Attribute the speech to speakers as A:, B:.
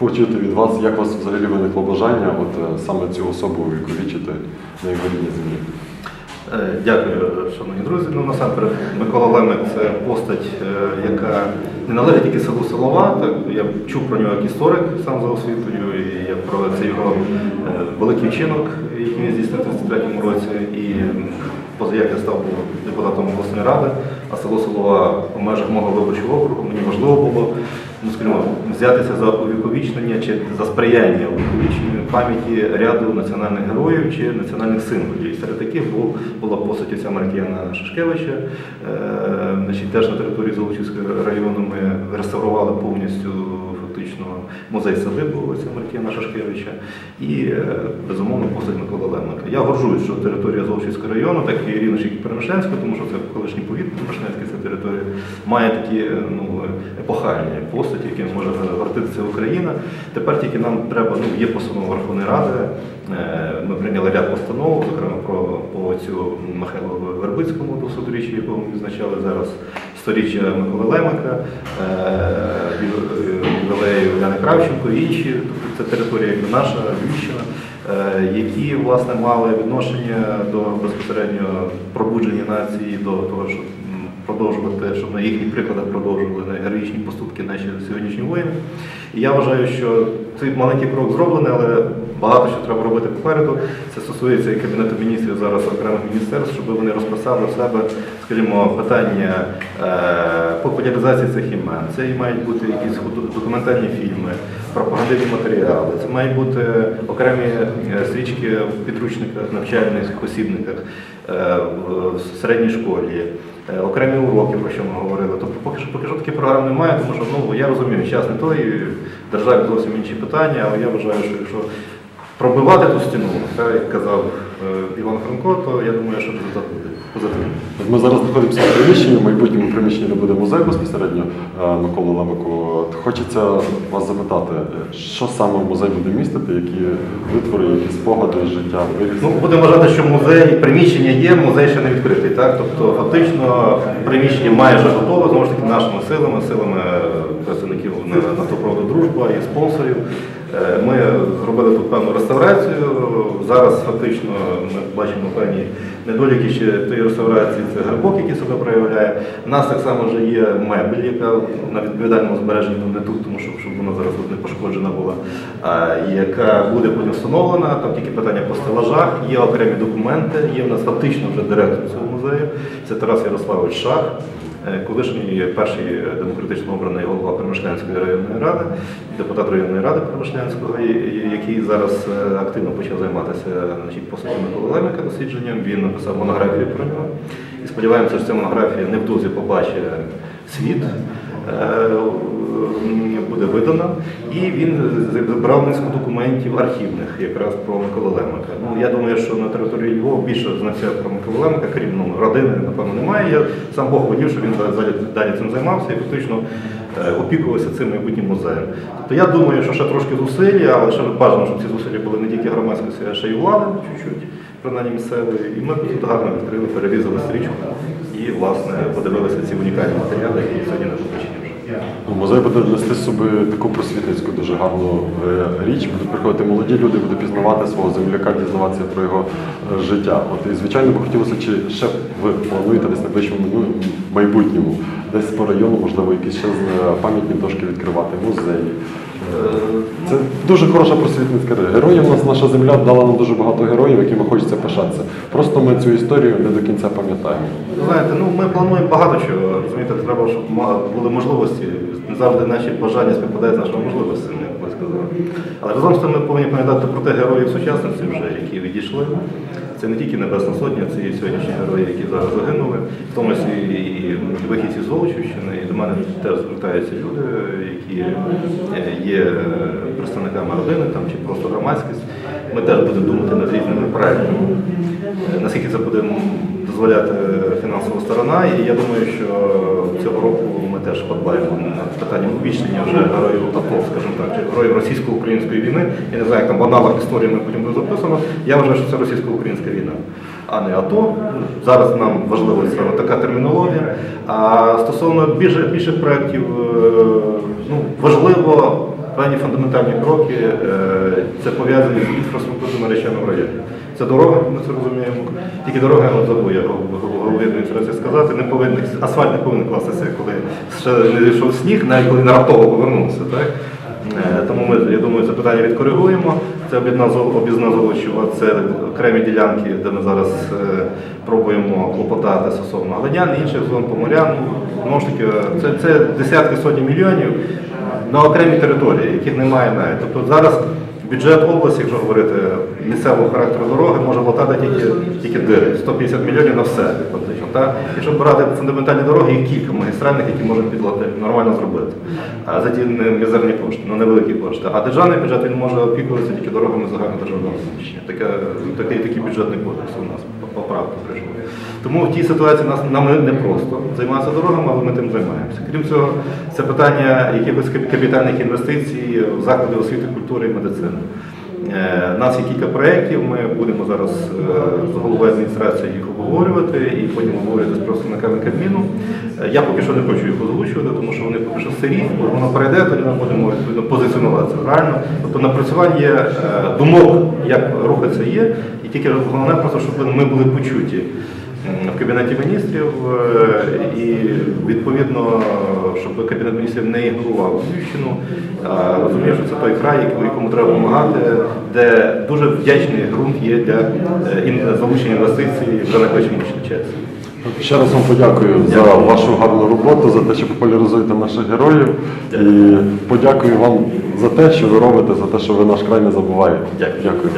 A: вас, як у вас взагалі виникло бажання от, е, саме цю особу увіковічити на інвалідній землі?
B: Е, Дякую, шановні друзі. Ну, насамперед, Микола Лемик це постать, е, яка не належить тільки селу Солова. Так, я чув про нього як історик сам за освітою, і я про це його великий вчинок, який він здійснив в 33-му році. І поза як я став депутатом обласної ради, а село Солова у межах мого виборчого округу, мені важливо було ну, скажімо, взятися за увіковічнення чи за сприяння увіковіченню пам'яті ряду національних героїв чи національних символів. І серед таких був, була постать отця Маркіяна Шашкевича. Е, значить, теж на території Золочівського району ми реставрували повністю фактично музей садибу отця Маркіяна Шашкевича і, е, безумовно, постать Миколи Лемика. Я горжуюсь, що територія Золочівського району, так і Рівненщик і Перемишлянського, тому що це колишній повіт Перемишлянський, це територія, має такі е, ну, епохальні постаті, якими може гордитися Україна. Тепер тільки нам треба, ну, є постанова Верховної Ради. е, Ми прийняли ряд постанов, зокрема про по цю Михайлу Вербицькому до судоріччя, якого ми відзначали зараз сторіччя Миколи Лемика, ювілею Уляни Кравченко інші. Тобто це територія як наша, Львівщина, е, які власне мали відношення до безпосередньо пробудження нації, до того, щоб продовжувати, щоб на їхніх прикладах продовжували героїчні поступки наші сьогоднішні воїни. І я вважаю, що цей маленький крок зроблений, але багато що треба робити попереду. Це стосується і Кабінету міністрів зараз окремих міністерств, щоб вони розписали в себе, скажімо, питання е, популяризації цих імен. Це і мають бути якісь документальні фільми, пропагандивні матеріали. Це мають бути окремі е, стрічки в підручниках, навчальних посібниках е, в середній школі. Окремі уроки, про що ми говорили. Тобто поки що поки що таких програм немає, тому що ну я розумію, час не той, державі зовсім інші питання, але я вважаю, що якщо пробивати ту стіну, так, як казав Іван Франко, то я думаю, що результат буде позитивний.
A: Ми зараз знаходимося в приміщенні, в майбутньому приміщенні де буде музей безпосередньо е, Миколи Лемику. Хочеться вас запитати, е, що саме музей буде містити, які витвори, які спогади життя виріс?
B: Ну, будемо вважати, що музей, приміщення є, музей ще не відкритий. Так? Тобто фактично приміщення майже готове, знову ж таки, нашими силами, силами представників на- нафтопроводу дружба і спонсорів. Е, Ми зробили тут певну реставрацію. Зараз фактично ми бачимо певні недоліки ще тієї реставрації. Це грибок, який себе проявляє. У нас так само вже є мебель, яка на відповідальному збереженні не тут, тому що щоб вона зараз тут не пошкоджена була, яка буде потім встановлена. Там тільки питання по стелажах, є окремі документи. Є в нас фактично вже директор цього музею. Це Тарас Ярославович Шах. Е, Колишній перший демократично обраний голова Перемишлянської районної ради, депутат районної ради і- який зараз е, активно почав займатися значить, постатью Миколи дослідженням. Він написав монографію про нього. І сподіваємося, що ця монографія невдовзі побачить світ. Е, Буде видана, і він зібрав низку документів архівних якраз про Миколи Лемика. Ну я думаю, що на території Львова більше знаття про Миколи Лемика, крім ну, родини, напевно, немає. Я сам Бог хотів, щоб він далі, цим займався і фактично е, опікувався цим майбутнім музеєм. Тобто я думаю, що ще трошки зусиль, але ще бажано, щоб ці зусилля були не тільки громадськості, а ще й влади чуть-чуть, принаймні місцевої. І ми тут гарно відкрили, перерізали стрічку і, власне, подивилися ці унікальні матеріали, які сьогодні не побачені вже.
A: Ну, Музей буде нести з собою таку просвітницьку дуже гарну е, річ. Будуть приходити молоді люди, будуть пізнавати свого земляка, дізнаватися про його е, життя. От і звичайно, би хотілося, чи ще ви плануєте десь найближчому ну, майбутньому, десь по району, можливо, якісь ще е, пам'ятні дошки відкривати, музеї. Е, Це дуже хороша просвітницька річ. Героїв у нас наша земля дала нам дуже багато героїв, якими хочеться пишатися. Просто ми цю історію не до кінця пам'ятаємо.
B: Знаєте, ну ми плануємо багато чого. Розумієте, треба, щоб були можливості. Не завжди наші бажання співпадають з нашими можливостями, як ви сказали. Але разом з тим ми повинні пам'ятати про тих героїв сучасності вже, які відійшли. Це не тільки Небесна Сотня, це і сьогоднішні герої, які зараз загинули, в тому числі і вихідці з Золочівщини. І до мене теж звертаються люди, які е, є е, представниками родини там, чи просто громадськість. Ми теж будемо думати над різними проектами. Е, Наскільки це буде дозволяти фінансова сторона, і я думаю, що цього року ми теж подбаємо над питанням увічнення вже героїв АТО, скажімо так, героїв російсько-української війни. Я не знаю, як там в аналах історії ми потім буде записано. Я вважаю, що це російсько-українська війна, а не АТО. Зараз нам важлива саме така термінологія. А стосовно більше, більших проєктів, е, ну, важливо певні фундаментальні кроки. Е, Це пов'язані з інфраструктурними речами в районі. Це дорога, ми це розуміємо. Тільки дорога, я забув, я голови адміністрації сказати, не повинен, асфальт не повинен кластися, коли ще не зійшов сніг, навіть коли на раптово повернувся. Так? Е, Тому ми, я думаю, це питання відкоригуємо. Це Зол- це окремі ділянки, де ми зараз е, пробуємо клопотати стосовно Галадян, інших зон Поморян. Знову ж таки, це, це десятки сотні мільйонів на окремі території, яких немає навіть. Тобто зараз бюджет області, якщо говорити місцевого характеру дороги, може латати тільки, тільки дири. 150 мільйонів на все фактично. Так? Якщо брати фундаментальні дороги, їх кілька магістральних, які можна підлати, нормально зробити. А за ті мізерні кошти, ну невеликі кошти. А державний бюджет він може опікуватися тільки дорогами загального державного значення. Такий, такий бюджетний кодекс у нас по- поправка прийшла. Тому в тій ситуації нас нам не просто займатися дорогами, але ми тим займаємося. Крім цього, це питання якихось капітальних інвестицій в заклади освіти, культури і медицини. Е, У нас є кілька проєктів, ми будемо зараз е, з головою адміністрації їх обговорювати і потім обговорювати з представниками Кабміну. Е, Я поки що не хочу їх озвучувати, тому що вони поки що сирі, коли воно перейде, тоді ми будемо відповідно позиціонуватися. Правильно? Тобто напрацювання е, думок, як рухатися є, і тільки головне просто, щоб ми були почуті Кабінеті міністрів е, і відповідно, щоб Кабінет міністрів не ігнорував Львівщину, а розумів, що це той край, якому- треба допомагати, де дуже вдячний ґрунт є для е, залучення інвестицій вже на найближчому часі.
A: Ще раз вам подякую за вашу гарну роботу, за те, що популяризуєте наших героїв. І подякую вам за те, що ви робите, за те, що ви наш край не забуваєте. Дякую.
B: Дякую.